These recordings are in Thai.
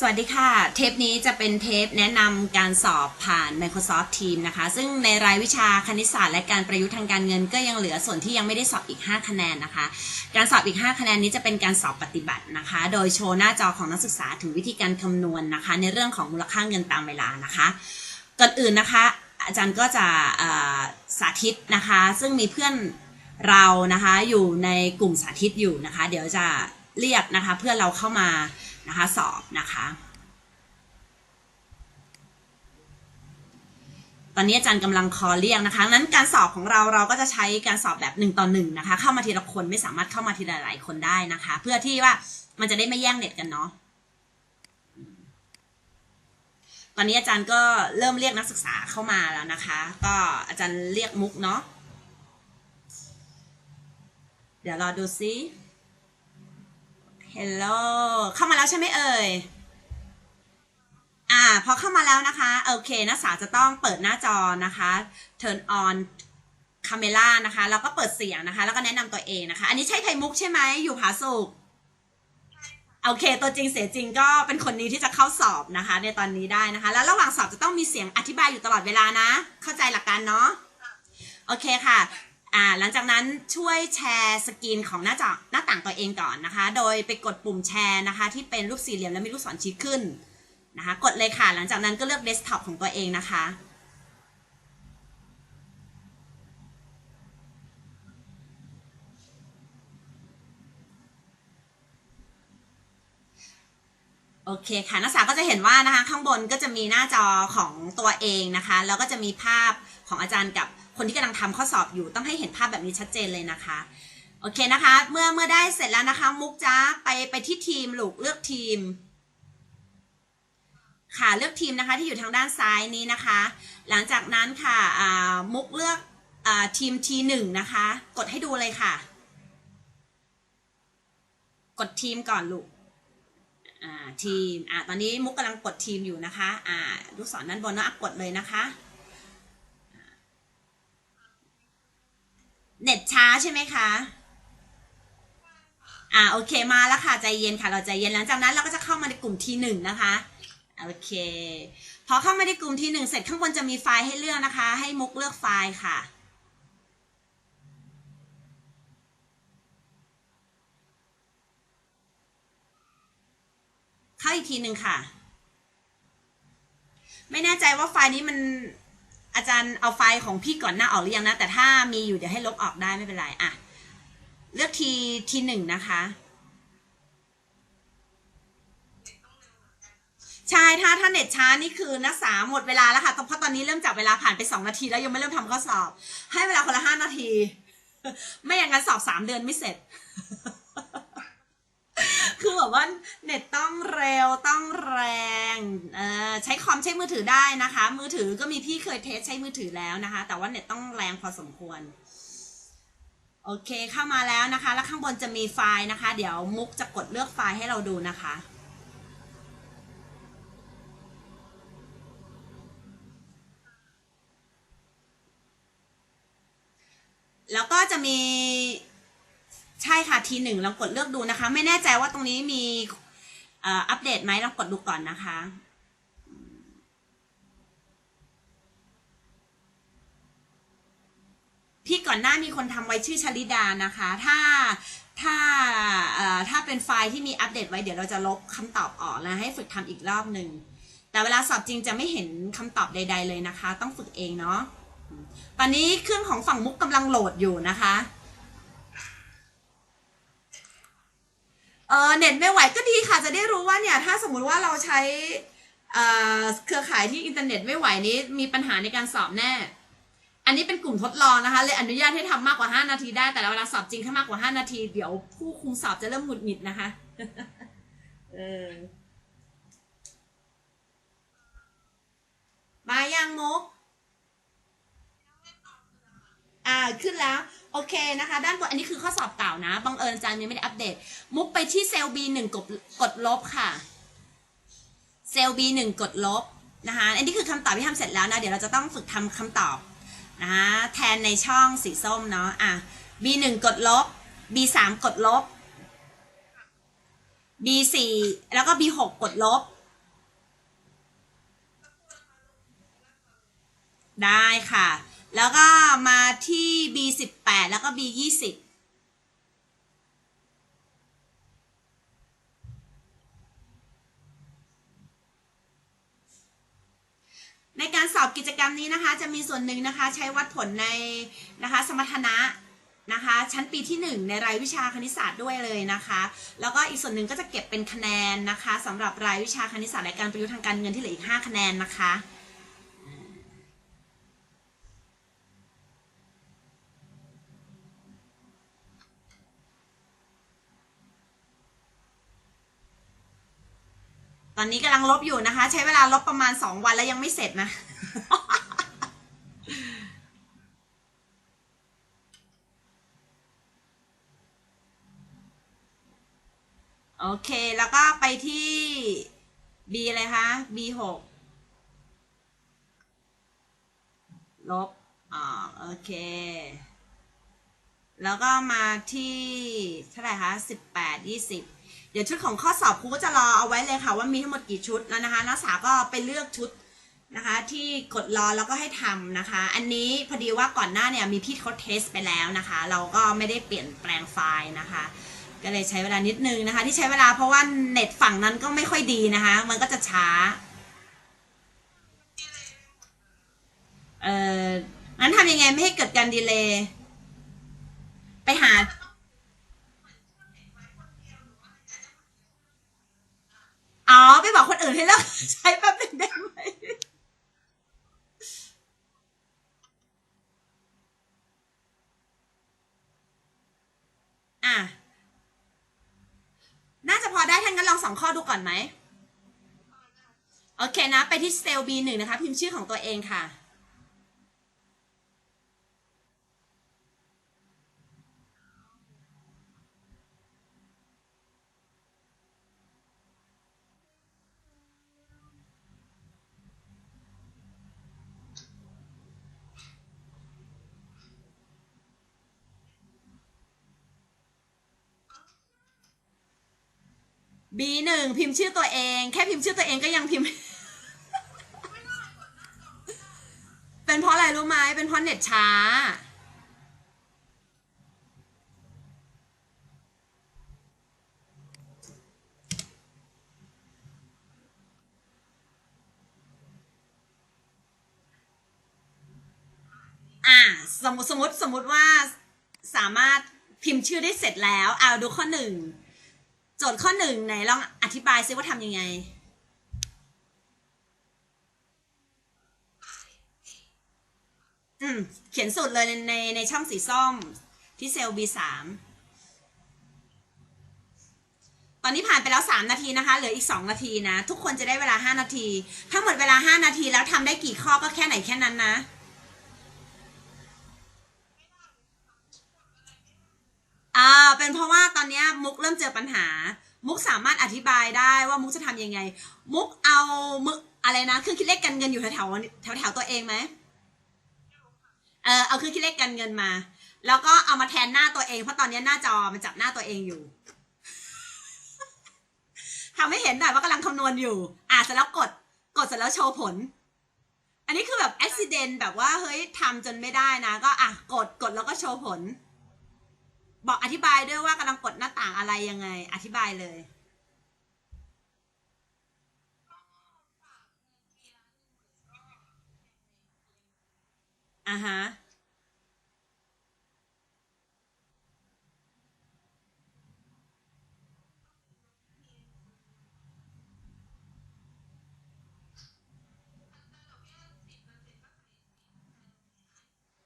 สวัสดีค่ะ เทปนี้จะเป็นเทปแนะนำการสอบผ่าน Microsoft Teams นะคะ ซึ่งในรายวิชาคณิตศาสตร์และการประยุกต์ทางการเงินก็ยังเหลือส่วนที่ยังไม่ได้สอบอีก 5 คะแนนนะคะ การสอบอีก 5 คะแนนนี้จะเป็นการสอบปฏิบัตินะคะ โดยโชว์หน้าจอของนักศึกษาถึงวิธีการคำนวณนะคะ ในเรื่องของมูลค่าเงินตามเวลานะคะ ก่อนอื่นนะคะ อาจารย์ก็จะสาธิตนะคะ ซึ่งมีเพื่อนเรานะคะอยู่ในกลุ่มสาธิตอยู่นะคะ เดี๋ยวจะเรียกนะคะเพื่อนเราเข้ามา นะคะสอบนะคะ ตอนนี้อาจารย์กำลังคอเรียกนะคะนั้นการสอบของเราเราก็จะใช้การสอบแบบหนึ่งต่อหนึ่งนะคะ เข้ามาทีละคนไม่สามารถเข้ามาทีละหลายคนได้นะคะ เพื่อที่ว่ามันจะได้ไม่แย่งเน็ตกันเนาะตอนนี้อาจารย์ก็เริ่มเรียกนักศึกษาเข้ามาแล้วนะคะ ก็อาจารย์เรียกมุกเนาะเดี๋ยวรอดูซิ Hello เข้ามาแล้วใช่ไหมเอ่ย อ่า พอเข้ามาแล้วนะคะ โอเค นักศึกษาจะต้องเปิดหน้าจอนะคะ turn on camera นะคะ แล้วก็เปิดเสียงนะคะ แล้วก็แนะนำตัวเองนะคะ อันนี้ใช่ไข่มุกใช่ไหม อยู่ผาสุกโอเค ตัวจริงเสียจริงก็เป็นคนนี้ที่จะเข้าสอบนะคะ ในตอนนี้ได้นะคะ แล้วระหว่างสอบจะต้องมีเสียงอธิบายอยู่ตลอดเวลานะ เข้าใจหลักการเนาะ โอเคค่ะ อ่าหลังจากนั้นช่วยแชร์สกรีนของหน้าจอหน้าต่างตัวเองก่อนนะคะ โดยไปกดปุ่มแชร์นะคะ ที่เป็นรูปสี่เหลี่ยมและมีลูกศรชี้ขึ้นนะคะ กดเลยค่ะ หลังจากนั้นก็เลือกเดสก์ท็อปของตัวเองนะคะโอเคค่ะนักศึกษาก็จะเห็นว่านะคะข้างบนก็จะมีหน้าจอของตัวเองนะคะ แล้วก็จะมีภาพของอาจารย์กับ คนที่กำลังทำข้อสอบอยู่ต้องให้เห็นภาพแบบนี้ชัดเจนเลยนะคะโอเคนะคะ เมื่อเมื่อได้เสร็จแล้วนะคะ มุกจ้าไปไปที่ทีมลูกเลือกทีม ค่ะเลือกทีมนะคะที่อยู่ทางด้านซ้ายนี้นะคะ หลังจากนั้นค่ะมุกเลือกอทีม T1 นะคะ กดให้ดูเลยค่ะ กดทีมก่อนลูกทีมอ่าตอนนี้มุกกำลังกดทีมอยู่นะคะอ่าลูกศรด้านบนเนาะอะกดเลยนะคะ เน็ตช้าใช่ไหมคะอ่าโอเคมาแล้วค่ะใจเย็นค่ะเราใจเย็นหลังจากนั้นเราก็จะเข้ามาในกลุ่มที่หนึ่งนะคะโอเคพอเข้ามาในกลุ่มที่หนึ่งเสร็จข้างบนจะมีไฟล์ให้เลือกนะคะ ให้มุกเลือกไฟล์ค่ะเข้าอีกทีหนึ่งค่ะ ไม่แน่ใจว่าไฟล์นี้มัน อาจารย์เอาไฟล์ของพี่ก่อนหน้าออกหรือยังนะ แต่ถ้ามีอยู่เดี๋ยวให้ลบออกได้ไม่เป็นไรอะเลือกทีทีหนึ่งนะคะ ใช่ถ้าถ้าเน็ตช้านี่คือนักศึกษาหมดเวลาแล้วค่ะเพราะตอนนี้เริ่มจับเวลาผ่านไปสองนาทีแล้วยังไม่เริ่มทำข้อสอบ ให้เวลาคนละห้านาที ไม่อย่างนั้นสอบสามเดือนไม่เสร็จ คือแบบว่าเน็ตต้องเร็วต้องแรงเอ่อใช้คอมใช้มือถือได้นะคะ มือถือก็มีพี่เคยเทสใช้มือถือแล้วนะคะ แต่ว่าเน็ตต้องแรงพอสมควร โอเคเข้ามาแล้วนะคะ แล้วข้างบนจะมีไฟล์นะคะ เดี๋ยวมุกจะกดเลือกไฟล์ให้เราดูนะคะแล้วก็จะมี ใช่ค่ะทีหนึ่งลองกดเลือกดูนะคะ ไม่แน่ใจว่าตรงนี้มีอัปเดตไหมลองกดดูก่อนนะคะ พี่ก่อนหน้ามีคนทำไว้ชื่อชลิดานะคะ ถ้าถ้าถ้าเป็นไฟล์ที่มีอัปเดตไว้เดี๋ยวเราจะลบคำตอบออกแล้วให้ฝึกทำอีกรอบหนึ่งแต่เวลาสอบจริงจะไม่เห็นคำตอบใด ๆ เลยนะคะ ต้องฝึกเองเนาะตอนนี้เครื่องของฝั่งมุกกำลังโหลดอยู่นะคะ เออเน็ตไม่ไหวก็ดีค่ะ จะได้รู้ว่าเนี่ยถ้าสมมุติว่าเราใช้เครือข่ายที่อินเทอร์เน็ตไม่ไหวนี้มีปัญหาในการสอบแน่ อันนี้เป็นกลุ่มทดลองนะคะเลยอนุญาตให้ทำมากกว่า 5 นาทีได้ แต่เวลาสอบจริงถ้ามากกว่า 5 นาที เดี๋ยวผู้คุมสอบจะเริ่มหงุดหงิดนะคะเออมายังมุกอ่าขึ้นแล้ว โอเคนะคะ ด้านบนอันนี้คือข้อสอบเก่านะ บังเอิญอาจารย์ยังไม่ได้อัปเดต มุกไปที่เซลล์ B1 กดกดลบค่ะ เซลล์ B1 กดลบนะคะ อันนี้คือคำตอบที่ทำเสร็จแล้วนะ เดี๋ยวเราจะต้องฝึกทำคำตอบนะะแทนในช่องสีส้มเนาะ อะ B1 กดลบ B3 กดลบ B4 แล้วก็ B6 กดลบ ได้ค่ะ แล้วก็มาที่ B18 แล้วก็ B20 ในการสอบกิจกรรมนี้นะคะจะมีส่วนหนึ่งนะคะใช้วัดผลในนะคะสมรรถนะนะคะชั้นปีที่ 1 ในรายวิชาคณิตศาสตร์ด้วยเลยนะคะ แล้วก็อีกส่วนหนึ่งก็จะเก็บเป็นคะแนนนะคะสำหรับรายวิชาคณิตศาสตร์และการประยุกต์ทางการเงินที่เหลืออีก 5 คะแนนนะคะ ตอนนี้กำลังลบอยู่นะคะ ใช้เวลาลบประมาณ2วันแล้วยังไม่เสร็จนะโอเคแล้วก็ไปที่ B อะไรคะ B หกลบอ่าโอเค แล้วก็มาที่เท่าไหร่คะสิบแปดยี่สิบ ดี๋ยวชุดของข้อสอบครูก็จะรอเอาไว้เลยค่ะ ว่ามีทั้งหมดกี่ชุดแล้วนะคะ นักศึกษาก็ไปเลือกชุดนะคะ ที่กดรอแล้วก็ให้ทำนะคะ อันนี้พอดีว่าก่อนหน้าเนี่ยมีพี่เขาเทสไปแล้วนะคะ เราก็ไม่ได้เปลี่ยนแปลงไฟล์นะคะ ก็เลยใช้เวลานิดนึงนะคะ ที่ใช้เวลาเพราะว่าเน็ตฝั่งนั้นก็ไม่ค่อยดีนะคะ มันก็จะช้าเอ่องั้นทำยังไงไม่ให้เกิดการดีเลย์ไปหา อ๋อ ไปบ นอื่นให้เลิกใช้แป๊บหนึงได้ไหมอะ น่าจะพอได้ท่านงั้นลองสองข้อดูก่อนไหม โอเคนะ ไปที่เซลล์ B1 นะคะ พิมพ์ชื่อของตัวเองค่ะ B1 พิมพ์ชื่อตัวเอง แค่พิมพ์ชื่อตัวเองก็ยังพิมพ์ เป็นเพราะอะไรรู้ไหมเป็นเพราะเน็ตช้า อ่าสมมติสมมติสมมติว่าสามารถพิมพ์ชื่อได้เสร็จแล้วเอาดูข้อหนึ่ง โจทย์ข้อหนึ่งไหนลองอธิบายซิว่าทำยังไง อืม เขียนสูตรเลยในในในช่องสีส้มที่เซลล์ B3 ตอนนี้ผ่านไปแล้ว 3 นาทีนะคะ เหลืออีก 2 นาทีนะ ทุกคนจะได้เวลา 5 นาที ถ้าหมดเวลา 5 นาทีแล้วทำได้กี่ข้อก็แค่ไหนแค่นั้นนะอ่าเป็นเพราะว่า เนี้ยมุกเริ่มเจอปัญหา มุกสามารถอธิบายได้ว่ามุกจะทำยังไง มุกเอามึกอะไรนะเครื่องคิดเลขกันเงินอยู่แถวแถวแถวแถวตัวเองไหมเออเอาเครื่องคิดเลขกันเงินมา แล้วก็เอามาแทนหน้าตัวเอง เพราะตอนนี้หน้าจอมันจับหน้าตัวเองอยู่ทำให้เห็นหน่อยว่ากำลังคำนวณอยู่ อ่าเสร็จแล้วกด กดเสร็จแล้วโชว์ผล อันนี้คือแบบอุบิเหตุแบบว่าเฮ้ยทำจนไม่ได้นะ ก็อะกดกดแล้วก็โชว์ผล บอกอธิบายด้วยว่ากำลังกดหน้าต่างอะไรยังไง อธิบายเลยอ่าฮะ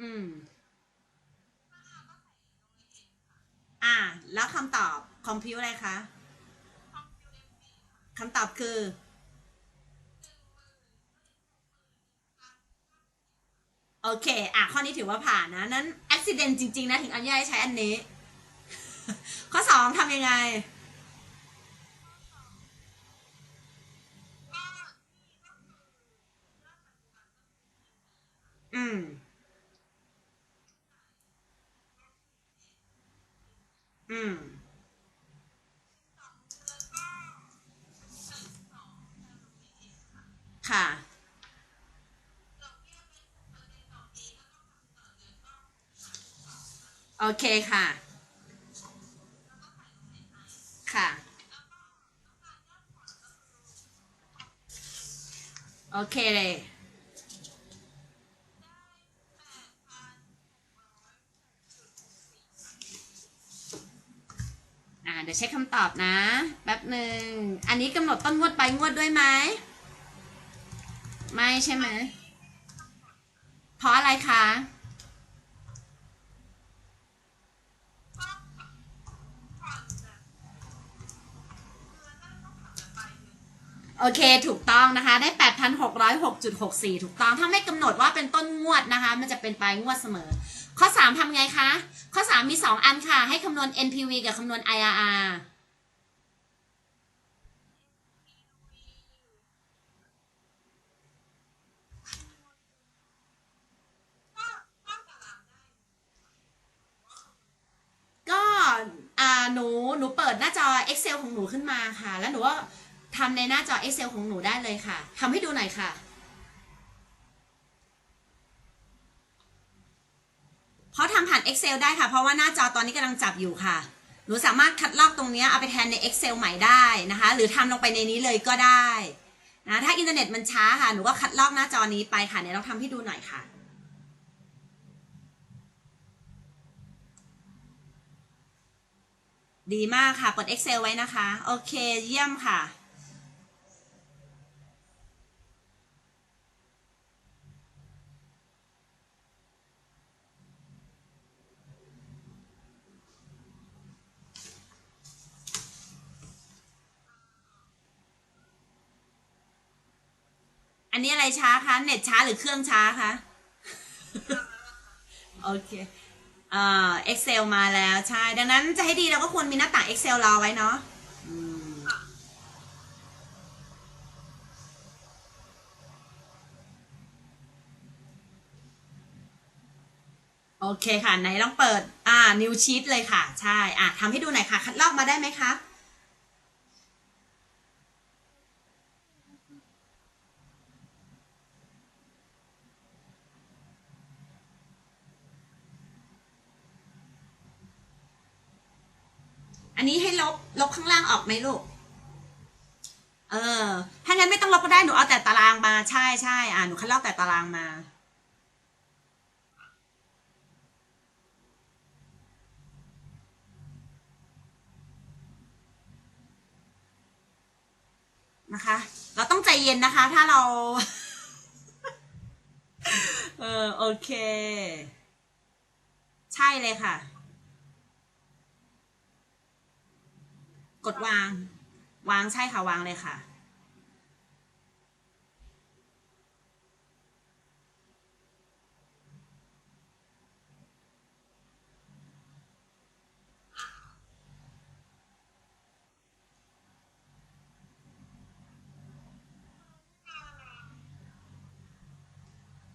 อืม อ่า แล้วคำตอบคอมพิวอะไรคะคำตอบคือโอเค อะ ข้อนี้ถือว่าผ่านนะ นั้นอุบิเหตุจริง ๆ นะ ถึงอนุญาตให้ใช้อันนี้ ข้อสองทำยังไง อืม อืม ค่ะ โอเคค่ะ ค่ะ โอเคเลย อ่า เดี๋ยวเช็คคำตอบนะ แป๊บหนึ่ง อันนี้กำหนดต้นงวดไปงวดด้วยไหม ไม่ใช่ไหม เพราะอะไรคะ โอเคถูกต้องนะคะ ได้ 8,606.64 ถูกต้องถ้าไม่กำหนดว่าเป็นต้นงวดนะคะ มันจะเป็นปลายงวดเสมอ ข้อ 3ทำไงคะ ข้อ 3 มี 2 อันค่ะ ให้คำนวณ NPV กับคำนวณ IRR ก็อ่าหนูหนูเปิดหน้าจอ Excel ของหนูขึ้นมาค่ะ แล้วหนูก็ ทำในหน้าจอ Excel ของหนูได้เลยค่ะทำให้ดูหน่อยค่ะเพราะทำผ่าน Excel ได้ค่ะ เพราะว่าหน้าจอตอนนี้กำลังจับอยู่ค่ะ หนูสามารถคัดลอกตรงนี้เอาไปแทนใน Excel ใหม่ได้นะคะ หรือทำลงไปในนี้เลยก็ได้นะถ้าอินเทอร์เน็ตมันช้าค่ะ หนูก็คัดลอกหน้าจอนี้ไปค่ะเดี๋ยวเราทำให้ดูหน่อยค่ะดีมากค่ะ เปิด Excel ไว้นะคะ โอเค เยี่ยมค่ะ อันนี้อะไรช้าคะ เน็ตช้าหรือเครื่องช้าคะ โอเคอ่า Excel มาแล้วใช่ ดังนั้นจะให้ดีเราก็ควรมีหน้าต่าง Excel รอไว้เนาะโอเคค่ะ ไหนลองเปิด อ่า new sheet เลยค่ะ ใช่ อะทำให้ดูหน่อยค่ะ คัดลอกมาได้ไหมคะ อันนี้ให้ ลบข้างล่างออกไหมลูก เออ ถ้างั้นไม่ต้องลบก็ได้ หนูเอาแต่ตารางมา ใช่ใช่อ่าหนูคัดลอกแต่ตารางมา นะคะ เราต้องใจเย็นนะคะ ถ้าเรา เออ โอเค ใช่เลยค่ะ กดวาง วางใช่ค่ะวางเลยค่ะ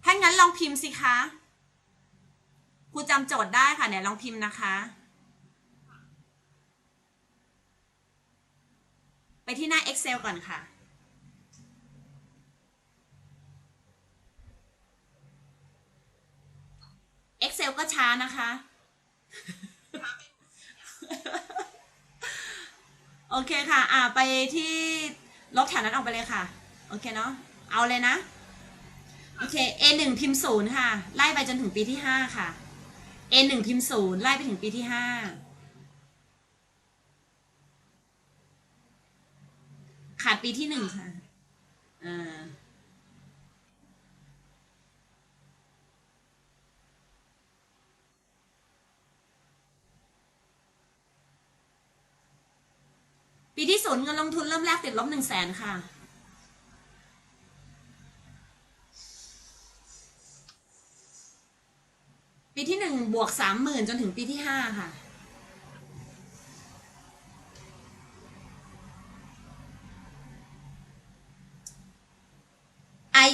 ถ้างั้นลองพิมพ์สิคะครูจำโจทย์ได้ค่ะเนี่ยลองพิมพ์นะคะ ไปที่หน้า Excel ก่อนค่ะ Excel ก็ช้านะคะ โอเคค่ะ อ่าไปที่ลบแถวนั้นออกไปเลยค่ะ โอเคเนาะ เอาเลยนะ โอเค A หนึ่งพิมพ์ศูนย์ค่ะ ไล่ไปจนถึงปีที่ห้าค่ะ A หนึ่งพิมพ์ศูนย์ไล่ไปถึงปีที่ห้า ขาดปีที่หนึ่งค่ะ อ่า ปีที่ศูนย์เงินลงทุนเริ่มแรกติดลบหนึ่งแสนค่ะ ปีที่หนึ่งบวกสามหมื่นจนถึงปีที่ห้าค่ะ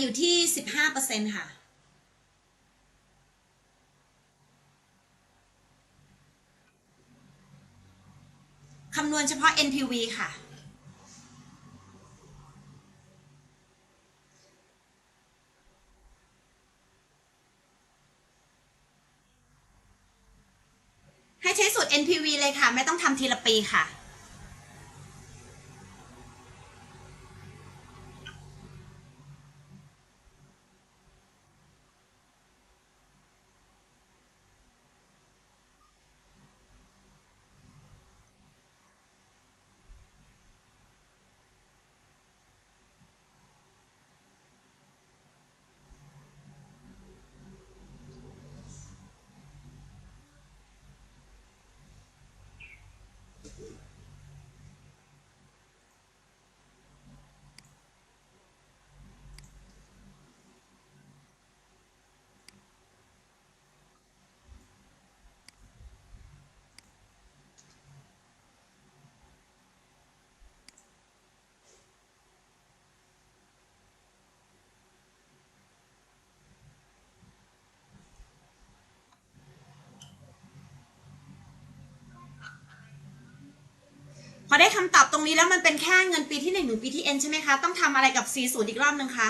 อยู่ที่สิบห้าเปอร์เซ็นค่ะ คำนวณเฉพาะ NPV ค่ะอใช้สูตร NPV เลยค่ะ ไม่ต้องทำทีละปีค่ะ พอได้คำตอบตรงนี้แล้วมันเป็นแค่เงินปีที่หนึ่งถึงปีที่ N ใช่ไหมคะ ต้องทำอะไรกับ C ศูนย์อีกรอบหนึ่งคะ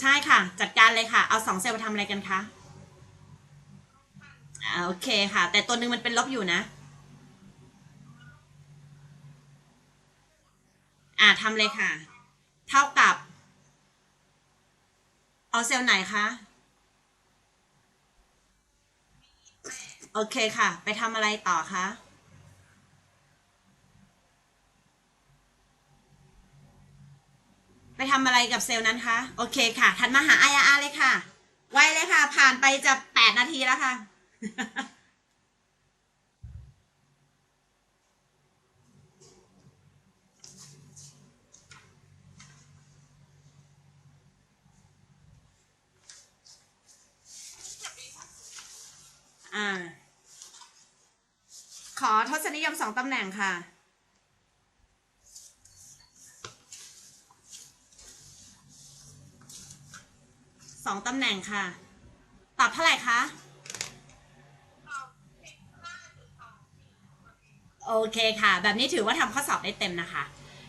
ใช่ค่ะ จัดการเลยค่ะ เอาสองเซลล์มาทำอะไรกันคะอ่าโอเคค่ะ แต่ตัวหนึ่งมันเป็นลบอยู่นะ อ่าทำเลยค่ะ เท่ากับ เอาเซลล์ไหนคะ โอเคค่ะ ไปทำอะไรต่อคะไปทำอะไรกับเซลล์นั้นคะโอเคค่ะถัดมาหา IRR เลยค่ะ ไวเลยค่ะ ผ่านไปจะแปดนาทีแล้วค่ะ อ่า นิยมสองตำแหน่งค่ะ สองตำแหน่งค่ะ ตอบเท่าไหร่คะโอเคค่ะ แบบนี้ถือว่าทำข้อสอบได้เต็มนะคะ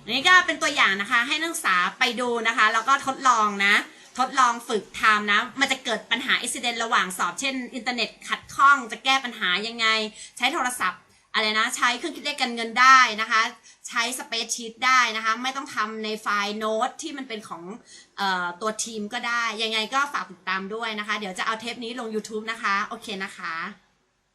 นนี้ก็เป็นตัวอย่างนะคะ ให้นักศึกษาไปดูนะคะ แล้วก็ทดลองนะ ทดลองฝึกทำนะ มันจะเกิดปัญหาอุบิเหตุระหว่างสอบ เช่น อินเทอร์เน็ตขัดข้อง จะแก้ปัญหายังไง ใช้โทรศัพท์ อะไรนะใช้เครื่องคิดเลขการเงินได้นะคะ ใช้สเปซชีตได้นะคะ ไม่ต้องทำในไฟล์โน้ตที่มันเป็นของออตัวทีมก็ได้ ยังไงก็ฝากติดตามด้วยนะคะ เดี๋ยวจะเอาเทปนี้ลง YouTube นะคะ โอเคนะคะ